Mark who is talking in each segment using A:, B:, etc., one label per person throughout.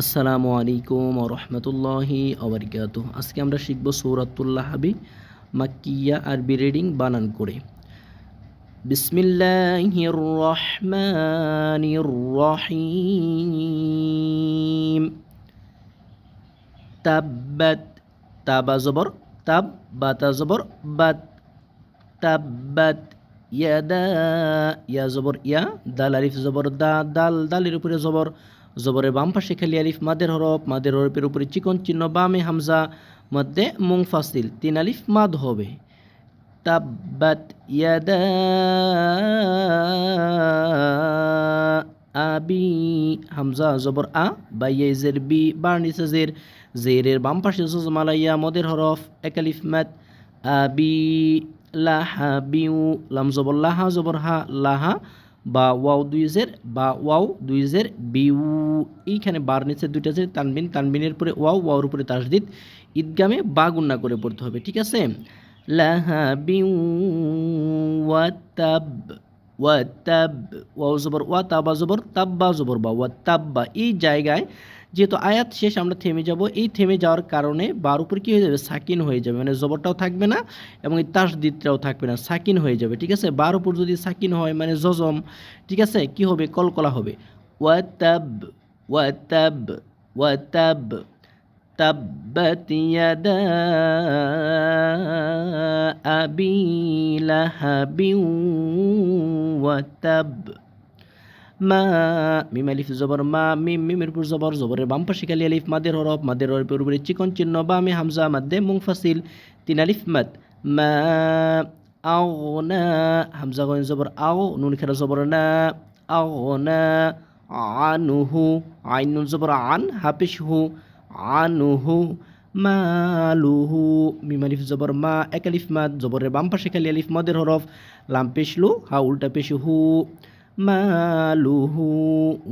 A: আসসালামু আলাইকুম রহমতুল্লাহি আবরকাত আজকে আমরা শিখব সৌরাতুল্লাহ হাবি মাক্কিয়া আরবি রিডিং বানান করে। বিসমিল্লাহির রহমানির রহিম। তাব্বাত, তাবা জবর, তাব, বাতা জবর, বাত। তাব্বাত, ইয়াদা, ইয়া জবর, ইয়া। দাল আলিফ জবর, দা, দাল, দালের উপরে জবর। জবরের বাম পাশে খালি আলিফ, মাদের হরফ, মাদের হরফের উপরে চিকন চিহ্ন, বামে হামজা, মধ্যে মুংফাসিল তিন আলিফ, মাদ হবে। তাব্বাত ইয়াদা আবি, হামজা, জবর আ বাইয়েজের বি বার্নিসে জের। জেরের বাম পাশে জজমালাইয়া মদের হরফ একালিফ মাত আবি, লাহা, বিউ, লাম, জবর, লাহা, জবর হা, লাহা বা ওয়াও দুই জের, বা ওয়াও দুই জের বিউ এইখানে বার নিচে দুইটা জের তানবিন, তানবিনের পরে ওয়াও, ওয়াওর উপরে তাসদিদ, ঈদগামে বা গুন্না করে পড়তে হবে, ঠিক আছে? লাহা বিউ ওয়াতাব ওয়াতাব, ওয়াও জবর ওয়া তাবা জবর, তাব্বা জবর বা ওয়াতাব্বা, এই জায়গায় যেহেতু আয়াত শেষ আমরা থেমে যাব এই থেমে যাওয়ার কারণে বার উপর কী হয়ে যাবে সাকিন হয়ে যাবে মানে জবরটাও থাকবে না এবং এই তাসদিদটাও থাকবে না সাকিন হয়ে যাবে ঠিক আছে বার উপর যদি সাকিন হয় মানে জজম ঠিক আছে কি হবে কলকলা হবে ওয়াতাব ওয়াতাব ওয়াতাব تبت يدا أبي لهب وتب মা, মিম আলিফ জবর মা, মিম, মিমের উপর জবর, জবরের বাম পাশে খালি আলিফ, মাদের হরফ, মাদের হরফের উপরে চিকন চিহ্ন, বা মে হামজা মাদ্দে মুংফাসিল তিন আলিফ, মাদ, মা, আও, না, হামজা গন জবর, আও, নুন খেরা জবর, না, আও, না, আনুহু, আইন নুন জবর, আন, হাফিস হু, আনুহু, মালুহু, মিম আলিফ জবর, মা, এক আলিফ, মাদ, জবরের বাম পাশে আলিফ, মাদের হরফ, লাম পেশলু হা, উল্টা পেশ হু মালুহু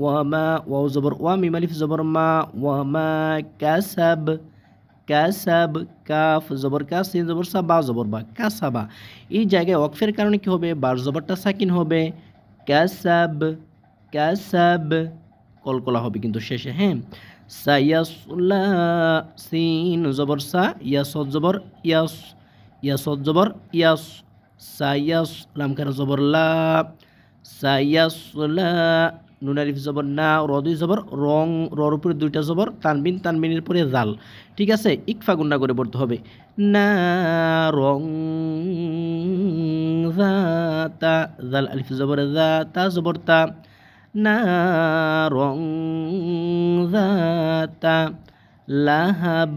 A: ওয়ামা ওয়াও জবর ওয়া মিম আলিফ জবর মা ওয়ামা কাসাব কাসাব কাফ জবর কাস সিন জবর সা বা জবর বা কাসাবা এই জায়গায় ওয়াকফের কারণে কি হবে? বার জবরটা সাকিন হবে। কাসাব কাসাব, কলকলা হবে কিন্তু শেষে হ্যাঁ? সাইয়াসলা সিন, জবর সা ইয়াস জবর, ইয়াস ইয়াস জবর, ইয়াস, সাইয়াস লামকার জবর লা। সাইয়াসলা, নুন আলিফ জবর না, র দুই জবর, রং রর উপরে দুইটা জবর, তানবিন, তানবিনের পরে জাল। ঠিক আছে? ইকফা গুন্ডা করে পড়তে হবে। না, রং তা, জাল, আলিফ জবর জা, তা জবর, তা। না, রং তা, লাহাব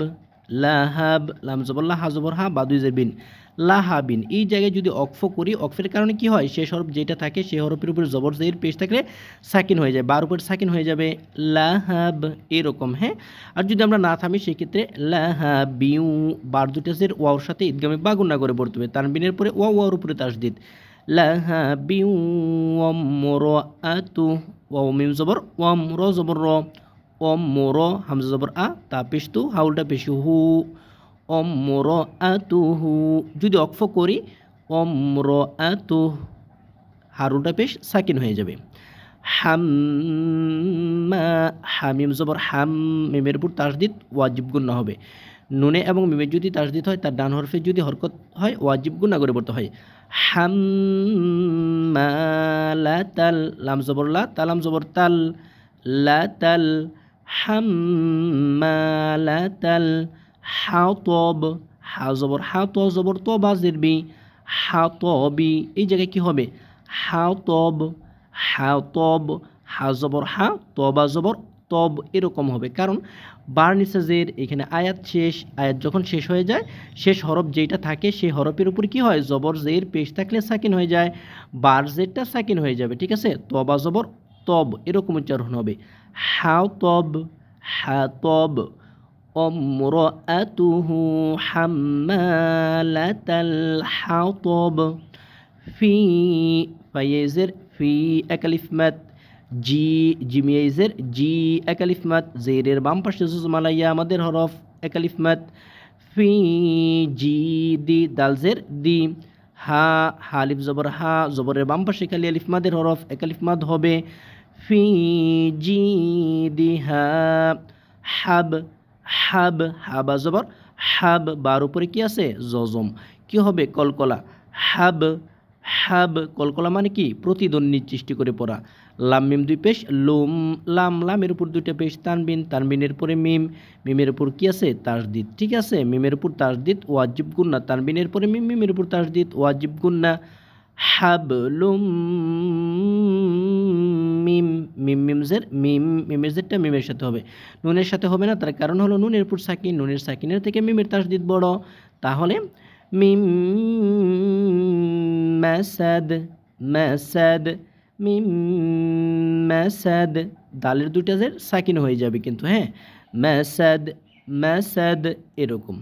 A: লাহাব, লাম জবর, লাহা জবর, হা, বা দুই জেবিন লাহাবিন। এই জায়গায় যদি অক্ফ করি, অক্ফের কারণে কি হয়? সে হরফ যেটা থাকে, সে হরফের উপরে জবর জের পেশ থাকলে সাকিন হয়ে যায়। বার উপর সাকিন হয়ে যাবে লাহাব, এরকম হ্যাঁ? আর যদি আমরা না থামি, সেক্ষেত্রে লাহাবিউ, বার দুটা জের ওয়াওর সাথে ঈদগামে বা গুণা করে পড়তে হবে। তানবিনের পরে ওয়া ওয়ার উপরে তাসদিদ। লাহাবিউ ওয়ামর আতু ওয়াও, মিম জবর ওয়াম র জবর, র ওম মোর হামজা জবর, আ, তা পেশ তু, হাউলটা পেশ হু। অম্র আতুহু যদি অক্ফ করি অম্র আতু হারুটা পেশ সাকিন হয়ে যাবে। হাম্মা, হামিম জবর হাম, মিমের উপর তাসদিদ ওয়াজিব গুণ্য হবে। নুনে এবং মিমের যদি তাসদিদ হয়, তার ডান হরফে যদি হরকত হয়, ওয়াজিব গুণা করে পড়তে হয়। হাম্মা, লা তাল, লাম জবর লা তালাম জবর তাল, লা তাল। হাম্মা, লা তাল হাতব হা জবর হাত জবর তো বাজের বি হাতবি, এই জায়গায় কি হবে? হাতব হাতব হা জবর হা তবা জবর, তব এরকম হবে। কারণ বার নিসাজের এখানে আয়াত শেষ, আয়াত যখন শেষ হয়ে যায়, শেষ হরফ যেটা থাকে, সেই হরফের উপর কি হয়? জবর, জের, পেশ থাকলে সাকিন হয়ে যায়, বার জেরটা সাকিন হয়ে যাবে, ঠিক আছে? তবা, জবর, তব এরকম উচ্চারণ হবে। হাও তব হা তব امرأته حمالة الحطب في فيزر في أكلف مات জি জিমিয়াইজের জি একালিফ মাত জেরের বাম পাশে জুজমালাইয়া আমাদের হরফ একালিফ মাত ফি জি দি দালজের দি হা হালিফ জবর হা জবরের বাম পাশে খালি আলিফ মাদের হরফ একালিফ মাদ হবে ফি জি দি হা হাব হাব, হাবা জবর, হাব বার উপরে কি আছে? জজম। কি হবে? কলকলা। হাব হাব, কলকলা মানে কি? প্রতিদ্বন্দ্বী সৃষ্টি করে পড়া। লাম, মিম দুই পেশ, লোম, লাম, লামের উপর দুইটা পেশ, তানবিন, তানবিনের পরে মিম। মিমের উপর কি আছে? তাসদিদ। ঠিক আছে? মিমের উপর তাসদিদ, ওয়াজিব, গুন্না। তানবিনের পরে মিম, মিমের উপর তাসদিদ, ওয়াজিব, গুন্না। হাব হাবলুম মিম মিম, মিমজের, মিম, মিমেজেরটা মিমের সাথে হবে। নুনের সাথে হবে না, তার কারণ হলো নুনের উপর সাকিন, নুনের সাকিনের থেকে মিমের তাসদিদ বড়। তাহলে মিম, মাসাদ মাসাদ, মিম, মাসাদ, দালের দুটা যে সাকিন হয়ে যাবে কিন্তু হ্যাঁ? মাসাদ মাসাদ এরকম।